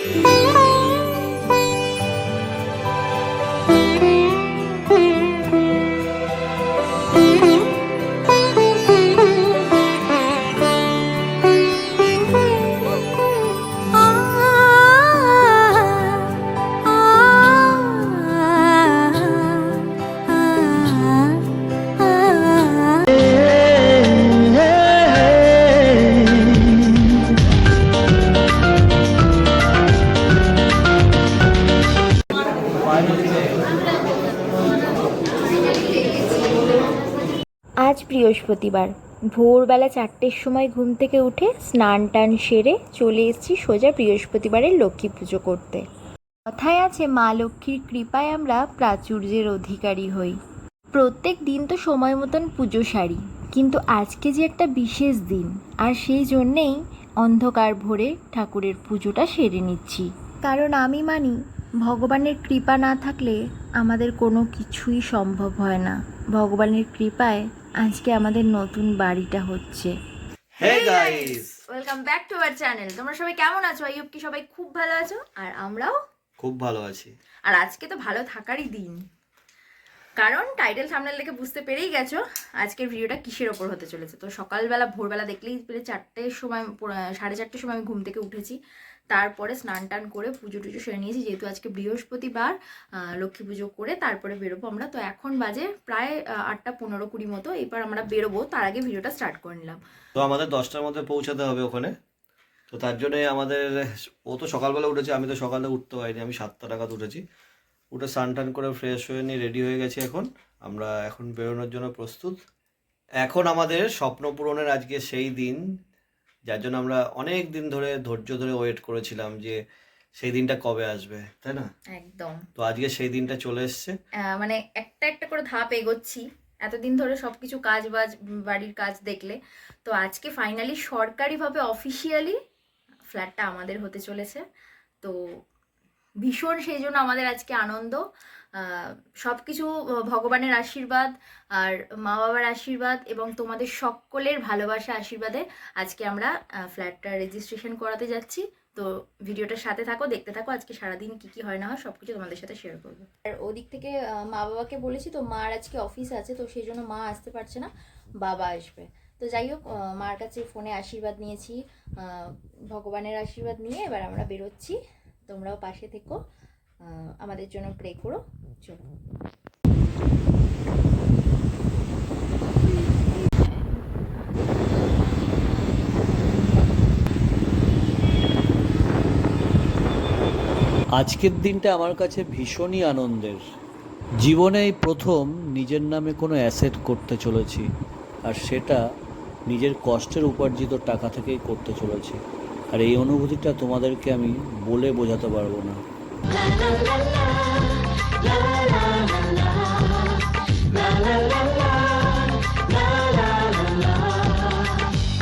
আজ বৃহস্পতিবার। ভোরবেলা চারটের সময় ঘুম থেকে উঠে স্নান টান সেরে চলে এসেছি সোজা বৃহস্পতিবারের লক্ষ্মী পুজো করতে। কথায় আছে, মা লক্ষ্মীর কৃপায় আমরা প্রাচুর্যের অধিকারী হই। প্রত্যেক দিন তো সময় মতন পুজো সারি, কিন্তু আজকে যে একটা বিশেষ দিন, আর সেই জন্যেই অন্ধকার ভরে ঠাকুরের পুজোটা সেরে নিচ্ছি। কারণ আমি মানি, ভগবানের কৃপা না থাকলে আমাদের কোনো কিছুই সম্ভব হয় না। ভগবানের কৃপায় আজকে আমাদের নতুন বাড়িটা হচ্ছে। Hey guys welcome back to our channel তোমরা সবাই কেমন আছো? আই কি সবাই খুব ভালো আছো আর আমরাও খুব ভালো আছি। আর আজকে তো ভালো থাকারই দিন। কারণ টাইটেল সামনে দেখে বুঝতে পেরেই গেছো আজকের ভিডিওটা কিসের ওপর হতে চলেছে। তো সকালবেলা ভোরবেলা দেখলেই পেলে চারটের সময় সাড়ে চারটের সময় আমি ঘুম থেকে উঠেছি। তারপরে স্নান টান করে পুজো টুজো সেরে নিয়েছি, যেহেতু আজকে বৃহস্পতিবার লক্ষ্মী পুজো করে তারপরে বেরোবো আমরা। তো এখন বাজে প্রায় আটটা পনেরো কুড়ি মতো এবার আমরা বেরোবো, তার আগে ভিডিওটা স্টার্ট করে নিলাম। তো আমাদের দশটার মধ্যে পৌঁছাতে হবে ওখানে। তো তার জন্যে আমাদের, ও তো সকালবেলা উঠেছে, আমি তো সকালে উঠতে পারিনি, আমি সাতটা নাগাদ উঠেছি। উঠে স্নান টান করে ফ্রেশ হয়ে নিয়ে রেডি হয়ে গেছি এখন। আমরা এখন বেরোনোর জন্য প্রস্তুত। এখন আমাদের স্বপ্ন পূরণের আজকে সেই দিন যার জন্য আমরা অনেক দিন ধরে ধৈর্য ধরে ওয়েট করেছিলাম যে সেই দিনটা কবে আসবে তাই না? একদম। তো আজকে সেই দিনটা চলে এসছে। মানে একটা একটা করে ধাপ এগোচ্ছি। এতদিন ধরে সবকিছু কাজ বাজ বাড়ির কাজ দেখলে। তো আজকে ফাইনালি সরকারিভাবে অফিসিয়ালি ফ্ল্যাটটা আমাদের হতে চলেছে। তো ভীষণ সেই জন্য আমাদের আজকে আনন্দ। সব কিছু ভগবানের আশীর্বাদ আর মা বাবার আশীর্বাদ এবং তোমাদের সকলের ভালোবাসা, আশীর্বাদে আজকে আমরা ফ্ল্যাটটা রেজিস্ট্রেশন করাতে যাচ্ছি। তো ভিডিওটার সাথে থাকো, দেখতে থাকো আজকে সারাদিন কি কি হয়, না হয়, সবকিছু তোমাদের সাথে শেয়ার করব। আর ওদিক থেকে মা বাবাকে বলেছি, তো মার আজকে অফিস আছে, তো সেই জন্য মা আসতে পারছে না, বাবা আসবে। তো যাই হোক মার কাছে ফোনে আশীর্বাদ নিয়েছি ভগবানের আশীর্বাদ নিয়ে এবার আমরা বেরোচ্ছি। তোমরাও পাশে থেকো। আমাদের জন্য প্রে করো। চলো। আজকের দিনটা আমার কাছে ভীষণই আনন্দের। জীবনে প্রথম নিজের নামে কোনো অ্যাসেট করতে চলেছি, আর সেটা নিজের কষ্টের উপার্জিত টাকা থেকেই করতে চলেছি। আর এই অনুভূতিটা তোমাদেরকে আমি বলে বোঝাতে পারব না।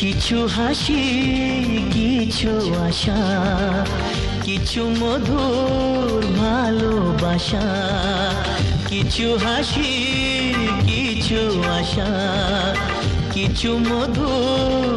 কিছু হাসি, কিছু আশা, কিছু মধুর ভালোবাসা, কিছু হাসি, কিছু আশা, কিছু মধুর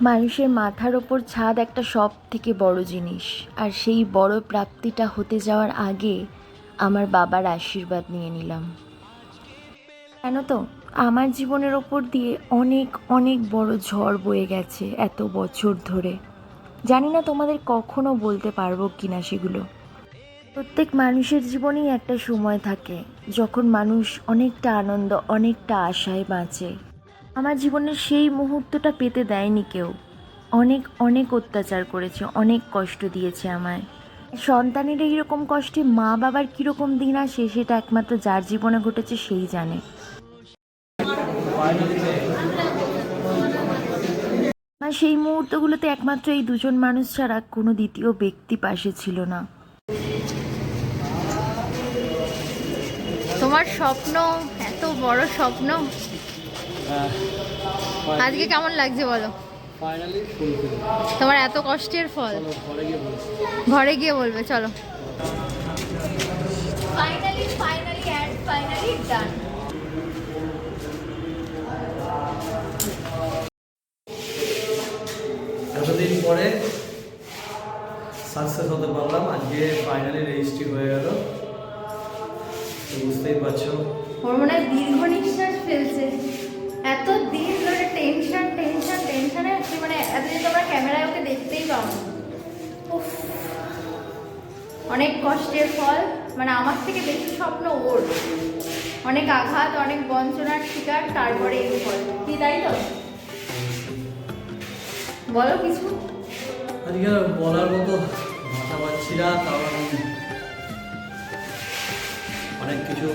মানুষের মাথার ওপর ছাদ একটা সব থেকে বড় জিনিস। আর সেই বড় প্রাপ্তিটা হতে যাওয়ার আগে আমার বাবার আশীর্বাদ নিয়ে নিলাম। কেন তো? আমার জীবনের ওপর দিয়ে অনেক অনেক বড় ঝড় বয়ে গেছে এত বছর ধরে। জানি না তোমাদের কখনো বলতে পারব কিনা সেগুলো। প্রত্যেক মানুষের জীবনেই একটা সময় থাকে, যখন মানুষ অনেকটা আনন্দ, অনেকটা আশায় বাঁচে। আমার জীবনের সেই মুহূর্তটা পেতে দেয়নি কেউ। অনেক অনেক অত্যাচার করেছে, অনেক কষ্ট দিয়েছে আমায়। সন্তানের এইরকম কষ্টে মা বাবার কীরকম দিন আসে সেটা একমাত্র যার জীবনে ঘটেছে সেই জানে। আর সেই মুহূর্তগুলোতে একমাত্র এই দুজন মানুষ ছাড়া কোনো দ্বিতীয় ব্যক্তি পাশে ছিল না। তোমার স্বপ্ন, এত বড় স্বপ্ন? আজকে কেমন লাগছে বলো? তোমার এত কষ্টের ফল। ঘরে গিয়ে বলবে চলো। Finally finally and finally done এতদিন পরে সাকসেস হতে পারলাম। আজকে ফাইনালি রেজিস্ট্রি হয়ে গেল। বুঝতেই পারছ। ওর মনে হয় দীর্ঘ নিঃশ্বাস ফেলছে এত দিন ধরে টেনশন টেনশন টেনশনে মানে এতদিন তোমরা ক্যামেরায় ওকে দেখতেই পাও না। উফ। অনেক কষ্টের ফল মানে আমার থেকে বেশি স্বপ্ন ওর। অনেক আঘাত, অনেক বঞ্চনার শিকার, তারপরে এই ফল। কি তাই তো? বলো কিছু। আজকে বলার মতো ভাষা পাচ্ছি না, কারণ অনেক কিছু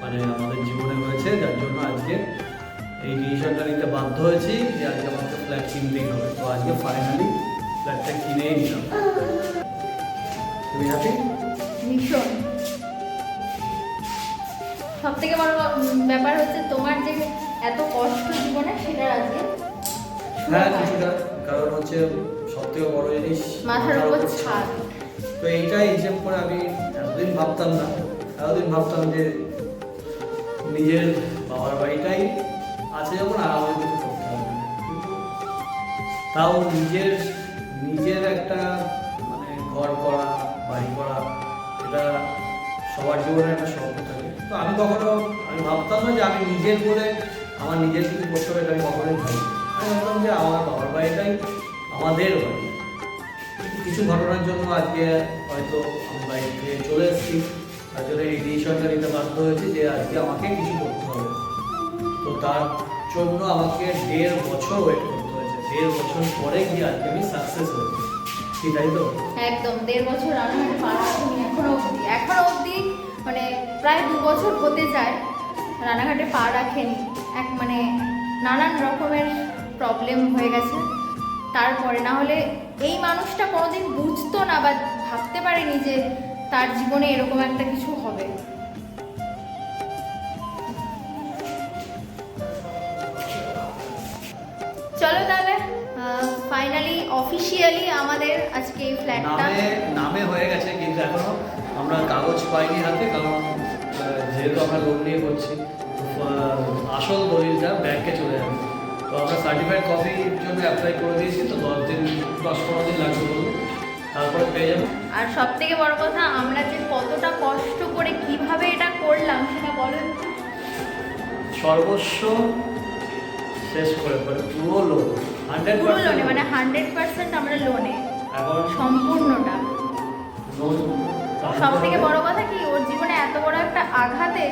মানে আমাদের জীবনে হয়েছে, যার জন্য আজকে এই ডিসিশনটা নিতে বাধ্য হয়েছি যে আজকে আমাকে ফ্ল্যাট কিনতেই হবে। তো আজকে ফাইনালি ফ্ল্যাটটা কিনেই নিলাম। তুমি হ্যাপি ভীষণ। সব থেকে বড় ব্যাপার হচ্ছে তোমার যে এত কষ্ট জীবনে সেটার আজকে হ্যাঁ কিছুটা। কারণ হচ্ছে সব থেকে বড় জিনিস মাথার উপর ছাদ। তো এইটাই হিসেব করে আমি এতদিন ভাবতাম না। এতদিন ভাবতাম যে নিজের বাবার বাড়িটাই আছে যখন আর আমাকে কিছু করতে হবে তাও নিজের নিজের একটা মানে ঘর করা বাড়ি করা, এটা সবার জীবনে একটা স্বপ্ন থাকে। তো আমি কখনো, আমি ভাবতাম না যে আমি নিজের বলে, আমার নিজের কিছু করতে হবে আমি কখনোই ভাবি আমি ভাবতাম যে আমার বাবার বাড়িটাই আমাদের বাড়ি। কিছু ঘটনার জন্য আজকে হয়তো আমি বাইরে থেকে চলে এসেছি। তার জন্য এই ডিসিশনটা নিতে বাধ্য হয়েছি যে আজকে আমাকে কিছু করতে হবে। তো তার জন্য আমাকে দেড় বছর ওয়েট করতে হয়েছে। দেড় বছর পরে গিয়ে আজকে আমি সাকসেস হয়েছি। কি তাই তো? একদম, দেড় বছর রান্নাঘাটে প্রায় দু বছর হতে যায়, রান্নাঘাটে পা রাখেনি। এক মানে নানান রকমের প্রবলেম হয়ে গেছে। তারপরে না হলে এই মানুষটা কোনোদিন বুঝতো না বা ভাবতে পারেনি যে তার জীবনে এরকম একটা কিছু হবে। চলো তাহলে ফাইনালি অফিসিয়ালি আমাদের আজকে এই ফ্ল্যাটটা নামে হয়ে গেছে, কিন্তু এখনও আমরা কাগজ পাইনি হাতে, কারণ যেহেতু আমরা লোন নিয়ে করছি আসল দলিলটা ব্যাংকে চলে যাবে। তো আমরা সার্টিফাইড কপির জন্য অ্যাপ্লাই করে দিয়েছি তো দশ দিন দশ পনেরো দিন লাগবে বলুন। তারপরে পেয়ে যাব। আর সব থেকে বড় কথা আমরা যে কতটা কষ্ট করে কীভাবে এটা করলাম সেটা বলো একটু। সর্বস্ব শেষ করে পরে পুরো লোন হান্ড্রেড পুরো লোনে মানে হান্ড্রেড পার্সেন্ট আমরা লোনে এখন সম্পূর্ণটা। সব থেকে বড় কথা কি ওর আঘাতে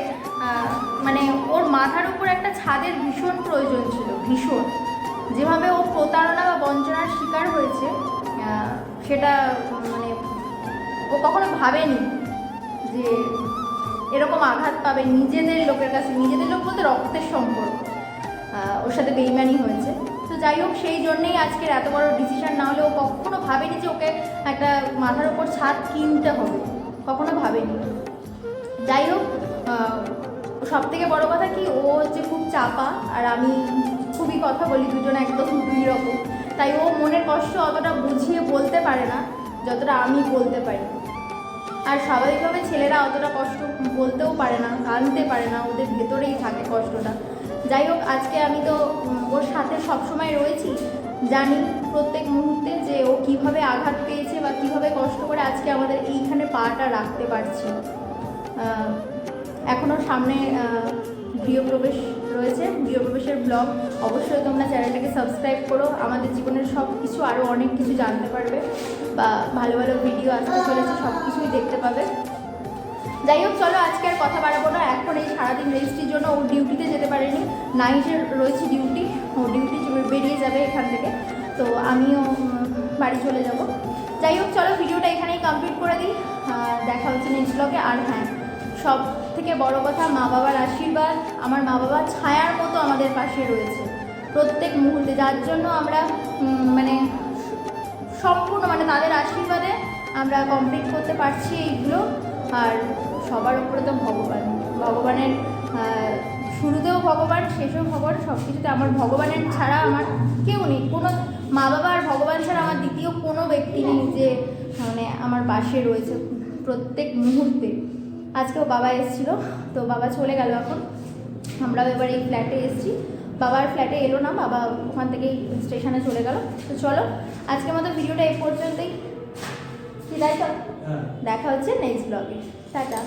মানে ওর মাথার উপর একটা ছাদের ভীষণ প্রয়োজন ছিল, ভীষণ। যেভাবে ও প্রতারণা বা বঞ্চনার শিকার হয়েছে সেটা মানে ও কখনো ভাবেনি যে এরকম আঘাত পাবে নিজেদের লোকের কাছে। নিজেদের লোক বলতে রক্তের সম্পর্ক ওর সাথে বেইমানি হয়েছে। তো যাই হোক, সেই জন্যেই আজকের এত বড় ডিসিশন না হলে ও কখনো ভাবেনি যে ওকে একটা মাথার উপর ছাদ কিনতে হবে। কখনো ভাবেনি। যাই হোক সব থেকে বড় কথা কি, ও হচ্ছে খুব চাপা আর আমি খুবই কথা বলি দুজন একদম দুই রকম। তাই ও মনের কষ্ট অতটা বুঝিয়ে বলতে পারে না, যতটা আমি বলতে পারি। আর স্বাভাবিকভাবে ছেলেরা অতটা কষ্ট বলতেও পারে না, আনতে পারে না, ওদের ভেতরেই থাকে কষ্টটা। যাই হোক, আজকে আমি তো ওর সাথে সবসময় রয়েছি, জানি প্রত্যেক মুহূর্তে যে ও কীভাবে আঘাত পেয়েছে বা কীভাবে কষ্ট করে আজকে আমাদের এইখানে পাটা রাখতে পারছি। আহ, এখনও সামনে গৃহপ্রবেশ রয়েছে। গৃহপ্রবেশের ব্লগ অবশ্যই তোমরা চ্যানেলটাকে সাবস্ক্রাইব করো। আমাদের জীবনের সব কিছু আরও অনেক কিছু জানতে পারবে বা ভালো ভালো ভিডিও আসতে চলেছে সব কিছুই দেখতে পাবে। যাই হোক চলো আজকে আর কথা বাড়াবো না। এখন এই সারাদিন রেজিস্ট্রির জন্য ও ডিউটিতে যেতে পারেনি। নাইটে রয়েছে ডিউটি। ও ডিউটি বেরিয়ে যাবে এখান থেকে। তো আমিও বাড়ি চলে যাব। যাই হোক চলো ভিডিওটা এখানেই কমপ্লিট করে দিই। দেখা হচ্ছে নেক্সট ব্লগে আর হ্যাঁ সব থেকে বড় কথা মা বাবার আশীর্বাদ, আমার মা বাবা ছায়ার মতো আমাদের পাশে রয়েছে। প্রত্যেক মুহূর্তে, যার জন্য আমরা মানে সম্পূর্ণ মানে তাদের আশীর্বাদে আমরা কমপ্লিট করতে পারছি এইগুলো। আর সবার উপরে তো ভগবান। ভগবানের শুরুতেও ভগবান, শেষেও ভগবান সব কিছুতে আমার ভগবানের ছাড়া আমার কেউ নেই। কোনো মা বাবা আর ভগবান ছাড়া আমার দ্বিতীয় কোনো ব্যক্তি নেই যে মানে আমার পাশে রয়েছে প্রত্যেক মুহূর্তে। আজকেও বাবা এসেছিল তো বাবা চলে গেল এখন। আমরাও এবার এই ফ্ল্যাটে এসেছি। বাবার ফ্ল্যাটে এলো না বাবা ওখান থেকেই স্টেশনে চলে গেল। তো চলো আজকে মতো ভিডিওটা এ পর্যন্তই। কি তাই দেখা হচ্ছে নেক্সট ব্লগে টাটা।